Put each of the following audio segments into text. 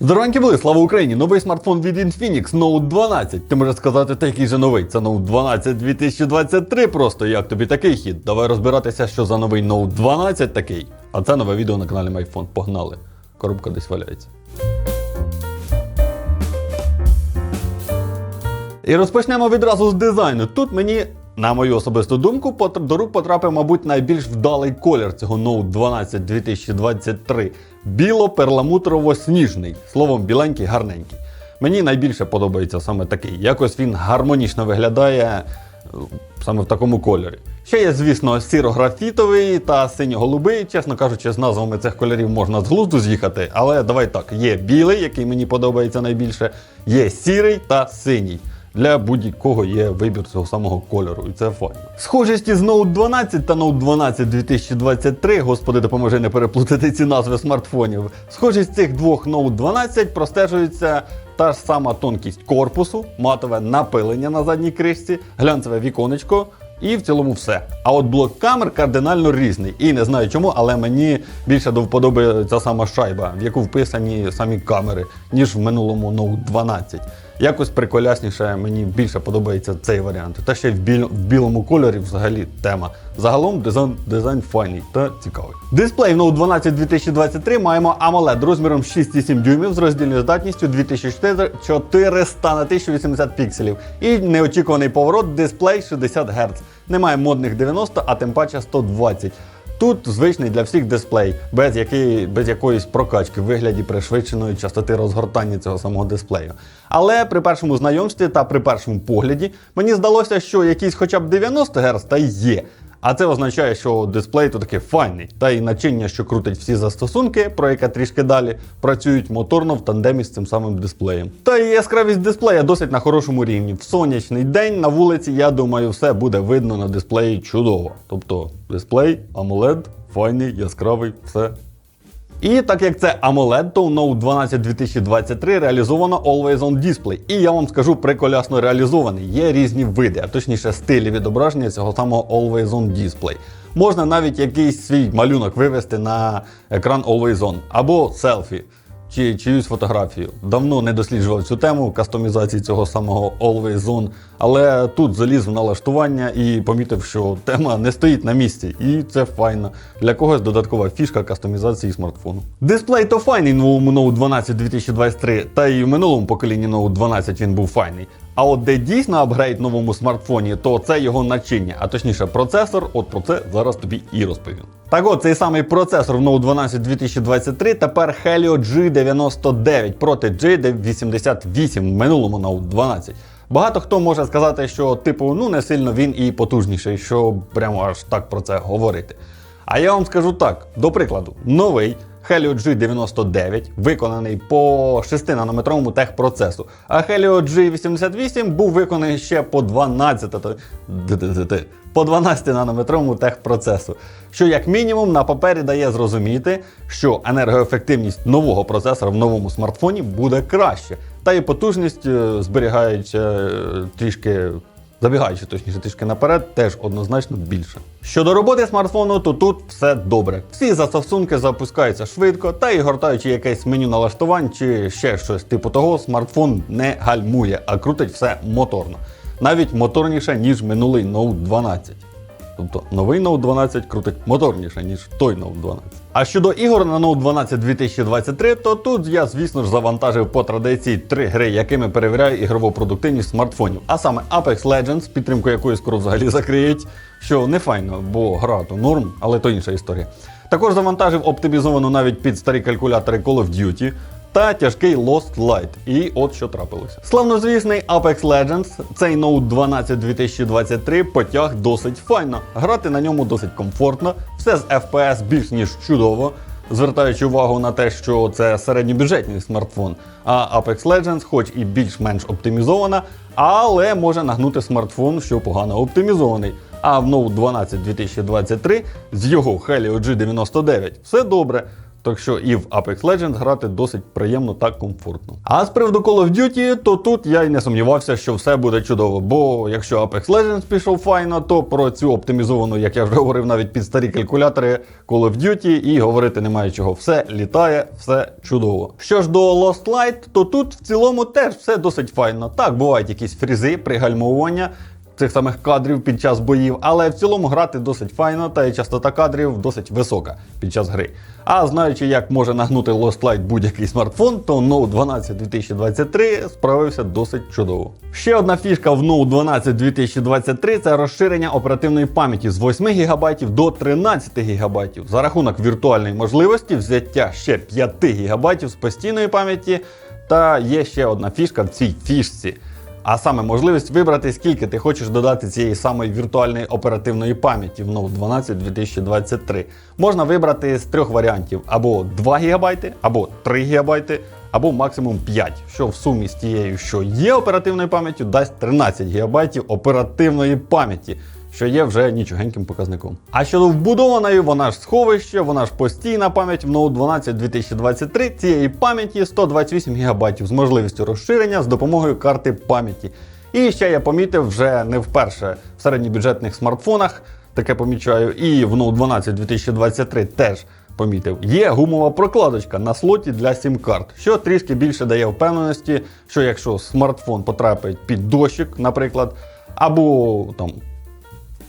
Здоровенькі були, слава Україні! Новий смартфон від Infinix Note 12. Ти можеш сказати, та який же новий? Це Note 12 2023 просто. Як тобі такий хід? Давай розбиратися, що за новий Note 12 такий. А це нове відео на каналі MyPhone. Погнали. Коробка десь валяється. І розпочнемо відразу з дизайну. Тут мені, на мою особисту думку, до рук потрапив, мабуть, найбільш вдалий колір цього Note 12 2023. Біло-перламутрово-сніжний. Словом, біленький, гарненький. Мені найбільше подобається саме такий. Якось він гармонічно виглядає е, саме в такому кольорі. Ще є, звісно, сіро-графітовий та синьо-голубий. Чесно кажучи, з назвами цих кольорів можна з глузду з'їхати, але давай так: є білий, який мені подобається найбільше, є сірий та синій. Для будь-якого є вибір цього самого кольору, і це файно. Схожість із Note 12 та Note 12 2023, господи, допоможи не переплутати ці назви смартфонів. Схожість цих двох Note 12 простежується та ж сама тонкість корпусу, матове напилення на задній кришці, глянцеве віконечко. І в цілому все. А от блок камер кардинально різний. І не знаю чому, але мені більше до вподоби ця сама шайба, в яку вписані самі камери, ніж в минулому Note 12. Якось приколясніше, мені більше подобається цей варіант. Та ще в, біль... в білому кольорі взагалі тема. Загалом дизайн, дизайн файний та цікавий. Дисплей в Note 12 2023 маємо AMOLED розміром 6,7 дюймів з роздільною здатністю 2400 на 1080 пікселів. І неочікуваний поворот дисплей 60 Гц. Немає модних 90, а тим паче 120. Тут звичний для всіх дисплей, без, якої, без якоїсь прокачки в вигляді пришвидшеної частоти розгортання цього самого дисплею. Але при першому знайомстві та при першому погляді мені здалося, що якісь хоча б 90 Гц та є. А це означає, що дисплей то таки файний, та й начиння, що крутить всі застосунки, про яке трішки далі, працюють моторно в тандемі з цим самим дисплеєм. Та і яскравість дисплея досить на хорошому рівні. В сонячний день на вулиці, я думаю, все буде видно на дисплеї чудово. Тобто дисплей, AMOLED, файний, яскравий, все і так як це AMOLED, то в Note 12 2023 реалізовано Always On Display. І я вам скажу приколясно реалізований. Є різні види, а точніше стилі відображення цього самого Always On Display. Можна навіть якийсь свій малюнок вивести на екран Always On або селфі. Чи чиюсь фотографію. Давно не досліджував цю тему кастомізації цього самого Always On, але тут заліз в налаштування і помітив, що тема не стоїть на місці, і це файно. Для когось додаткова фішка кастомізації смартфону. Дисплей то файний новому Note 12 2023, та й в минулому поколінні Note 12 він був файний. А от де дійсно апгрейд новому смартфоні, то це його начиння, а точніше процесор. От про це зараз тобі і розповім. Так от цей самий процесор в Note 12 2023 тепер Helio G99 проти G88 в минулому Note 12. Багато хто може сказати, що типу ну не сильно він і потужніший, що прямо аж так про це говорити. А я вам скажу так: до прикладу, новий Helio G99 виконаний по 6 нанометровому техпроцесу, а Helio G88 був виконаний ще по 12 та- по 12 нанометровому техпроцесу. Що як мінімум на папері дає зрозуміти, що енергоефективність нового процесора в новому смартфоні буде краще, та і потужність е, зберігається е, трішки Забігаючи точніше трішки наперед, теж однозначно більше. Щодо роботи смартфону, то тут все добре. Всі застосунки запускаються швидко, та і гортаючи якесь меню налаштувань чи ще щось типу того, смартфон не гальмує, а крутить все моторно. Навіть моторніше, ніж минулий Note 12. Тобто новий Note 12 крутить моторніше, ніж той Note 12. А щодо ігор на Note 12 2023, то тут я, звісно ж, завантажив по традиції три гри, якими перевіряю ігрову продуктивність смартфонів. А саме Apex Legends, підтримку якої скоро взагалі закриють, що не файно, бо гра то норм, але то інша історія. Також завантажив оптимізовану навіть під старі калькулятори Call of Duty та тяжкий Lost Light. І от що трапилося. Славнозвісний Apex Legends, цей Note 12 2023 потяг досить файно. Грати на ньому досить комфортно, все з FPS більш ніж чудово. Звертаючи увагу на те, що це середньобюджетний смартфон, а Apex Legends, хоч і більш-менш оптимізована, але може нагнути смартфон, що погано оптимізований. А в Note 12 2023 з його Helio G99 все добре. Так що і в Apex Legends грати досить приємно та комфортно. А з приводу Call of Duty, то тут я й не сумнівався, що все буде чудово. Бо якщо Apex Legends пішов файно, то про цю оптимізовану, як я вже говорив, навіть під старі калькулятори Call of Duty і говорити немає чого. Все літає, все чудово. Що ж до Lost Light, то тут в цілому теж все досить файно. Так, бувають якісь фрізи, пригальмовування цих самих кадрів під час боїв, але в цілому грати досить файно, та і частота кадрів досить висока під час гри. А знаючи, як може нагнути Lost Light будь-який смартфон, то Note 12 2023 справився досить чудово. Ще одна фішка в Note 12 2023 це розширення оперативної пам'яті з 8 ГБ до 13 ГБ за рахунок віртуальної можливості взяття ще 5 ГБ з постійної пам'яті. Та є ще одна фішка в цій фішці. А саме можливість вибрати, скільки ти хочеш додати цієї самої віртуальної оперативної пам'яті в Note 12 2023. Можна вибрати з трьох варіантів: або 2 ГБ, або 3 ГБ, або максимум 5, що в сумі з тією, що є оперативною пам'яттю, дасть 13 ГБ оперативної пам'яті. Що є вже нічогеньким показником. А щодо вбудованої, вона ж сховище, вона ж постійна пам'ять в Note 12 2023 цієї пам'яті 128 ГБ з можливістю розширення з допомогою карти пам'яті. І ще я помітив вже не вперше в середньобюджетних смартфонах, таке помічаю, і в Note 12 2023 теж помітив. Є гумова прокладочка на слоті для сім-карт, що трішки більше дає впевненості, що якщо смартфон потрапить під дощик, наприклад, або там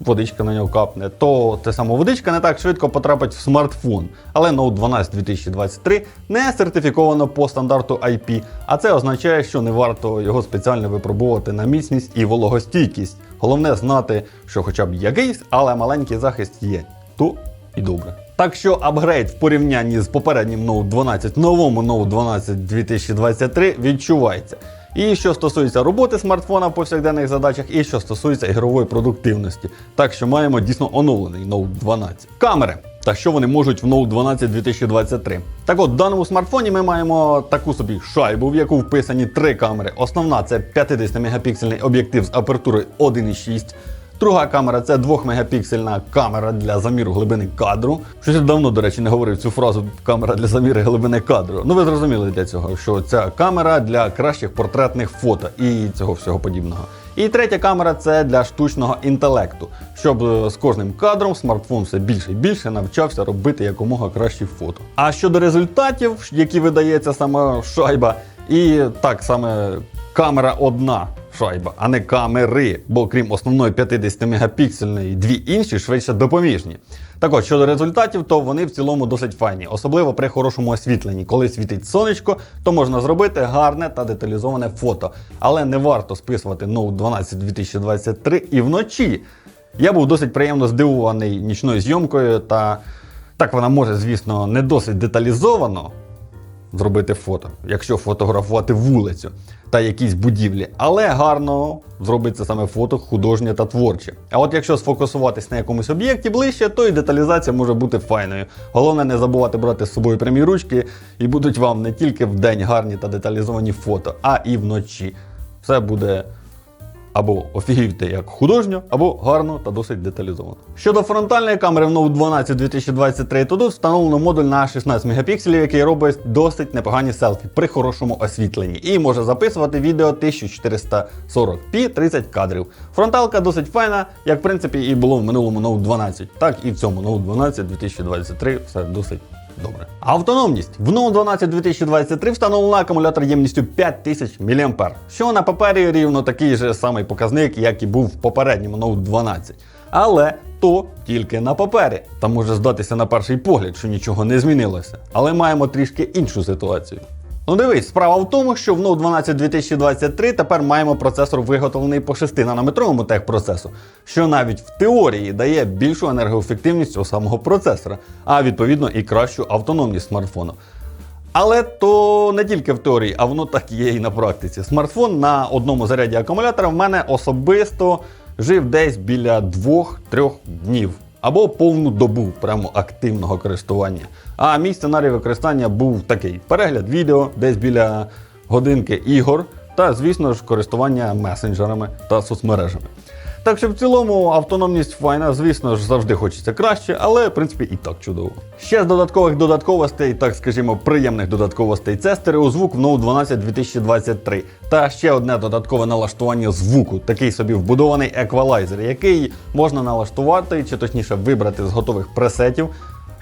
водичка на нього капне, то те саме водичка не так швидко потрапить в смартфон. Але Note 12 2023 не сертифіковано по стандарту IP, а це означає, що не варто його спеціально випробовувати на міцність і вологостійкість. Головне знати, що хоча б якийсь, але маленький захист є. То і добре. Так що апгрейд в порівнянні з попереднім Note 12 новому Note 12 2023 відчувається. І що стосується роботи смартфона в повсякденних задачах, і що стосується ігрової продуктивності. Так що маємо дійсно оновлений Note 12. Камери. Та що вони можуть в Note 12 2023? Так от, в даному смартфоні ми маємо таку собі шайбу, в яку вписані три камери. Основна це 50-мегапіксельний об'єктив з апертурою 1,6. Друга камера це 2-мегапіксельна камера для заміру глибини кадру. Щось я давно, до речі, не говорив цю фразу камера для заміру глибини кадру. Ну ви зрозуміли для цього, що ця камера для кращих портретних фото і цього всього подібного. І третя камера це для штучного інтелекту, щоб е, з кожним кадром смартфон все більше і більше навчався робити якомога кращі фото. А щодо результатів, які видає ця сама шайба, і так саме камера одна шайба, а не камери, бо крім основної 50 мегапіксельної, дві інші швидше допоміжні. Так от, щодо результатів, то вони в цілому досить файні, особливо при хорошому освітленні. Коли світить сонечко, то можна зробити гарне та деталізоване фото. Але не варто списувати Note 12 2023 і вночі. Я був досить приємно здивований нічною зйомкою, та так вона може, звісно, не досить деталізовано зробити фото, якщо фотографувати вулицю та якісь будівлі, але гарно зробиться саме фото художнє та творче. А от якщо сфокусуватись на якомусь об'єкті ближче, то і деталізація може бути файною. Головне не забувати брати з собою прямі ручки, і будуть вам не тільки в день гарні та деталізовані фото, а і вночі. Все буде або офігіти як художньо, або гарно та досить деталізовано. Щодо фронтальної камери в Note 12 2023, то тут встановлено модуль на 16 мегапікселів, який робить досить непогані селфі при хорошому освітленні і може записувати відео 1440p 30 кадрів. Фронталка досить файна, як в принципі і було в минулому Note 12, так і в цьому Note 12 2023 все досить Добре. Автономність. В Note 12 2023 встановлено акумулятор ємністю 5000 мА, що на папері рівно такий же самий показник, як і був в попередньому Note 12. Але то тільки на папері. Та може здатися на перший погляд, що нічого не змінилося. Але маємо трішки іншу ситуацію. Ну дивись, справа в тому, що в Note 12 2023 тепер маємо процесор виготовлений по 6 нанометровому техпроцесу, що навіть в теорії дає більшу енергоефективність у самого процесора, а відповідно і кращу автономність смартфону. Але то не тільки в теорії, а воно так є і на практиці. Смартфон на одному заряді акумулятора в мене особисто жив десь біля 2-3 днів. Або повну добу прямо активного користування. А мій сценарій використання був такий: перегляд відео, десь біля годинки ігор, та, звісно ж, користування месенджерами та соцмережами. Так що в цілому автономність файна, звісно ж, завжди хочеться краще, але в принципі і так чудово. Ще з додаткових додатковостей, так скажімо, приємних додатковостей, це стереозвук в Note 12 2023. Та ще одне додаткове налаштування звуку, такий собі вбудований еквалайзер, який можна налаштувати, чи точніше вибрати з готових пресетів.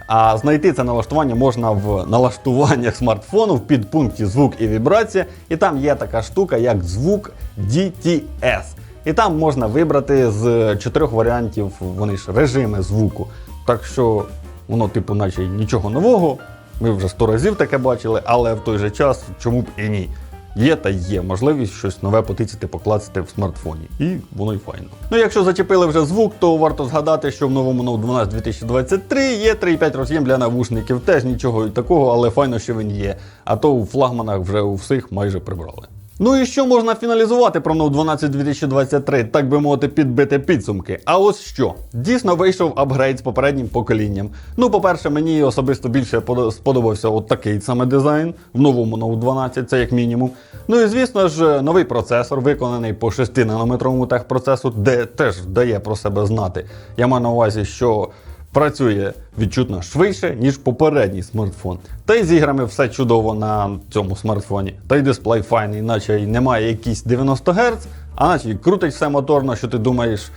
А знайти це налаштування можна в налаштуваннях смартфону в підпункті звук і вібрація, і там є така штука, як звук DTS. І там можна вибрати з чотирьох варіантів вони ж режими звуку. Так що воно, типу, наче нічого нового. Ми вже сто разів таке бачили, але в той же час чому б і ні. Є та є можливість щось нове потицяти, поклацати в смартфоні. І воно й файно. Ну, якщо зачепили вже звук, то варто згадати, що в новому Note 12 2023 є 3,5 роз'єм для навушників. Теж нічого такого, але файно, що він є. А то у флагманах вже у всіх майже прибрали. Ну і що можна фіналізувати про Note 12 2023, так би мовити, підбити підсумки. А ось що. Дійсно вийшов апгрейд з попереднім поколінням. Ну, по-перше, мені особисто більше подо- сподобався от такий саме дизайн в новому Note 12, це як мінімум. Ну і звісно ж, новий процесор, виконаний по 6-нанометровому техпроцесу, де теж дає про себе знати. Я маю на увазі, що працює відчутно швидше, ніж попередній смартфон. Та й з іграми все чудово на цьому смартфоні. Та й дисплей файний, наче й немає якісь 90 Гц, а наче й крутить все моторно, що ти думаєш.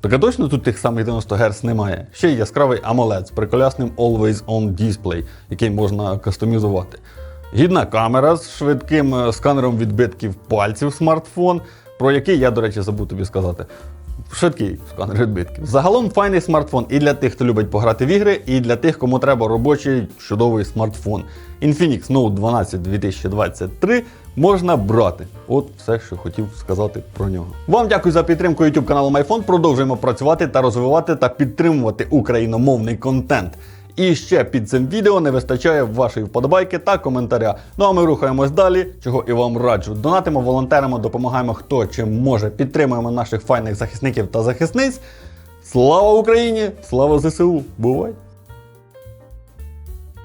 Так точно тут тих самих 90 Гц немає. Ще й яскравий AMOLED з приколясним Always On Display, який можна кастомізувати. Гідна камера з швидким е, сканером відбитків пальців смартфон, про який я, до речі, забув тобі сказати. Швидкий сканер відбитків. Загалом файний смартфон і для тих, хто любить пограти в ігри, і для тих, кому треба робочий чудовий смартфон. Infinix Note 12 2023 можна брати. От все, що хотів сказати про нього. Вам дякую за підтримку YouTube каналу MyPhone. Продовжуємо працювати та розвивати та підтримувати україномовний контент. І ще під цим відео не вистачає вашої вподобайки та коментаря. Ну а ми рухаємось далі, чого і вам раджу. Донатимо, волонтеримо, допомагаємо хто чим може. Підтримуємо наших файних захисників та захисниць. Слава Україні! Слава ЗСУ! Бувай!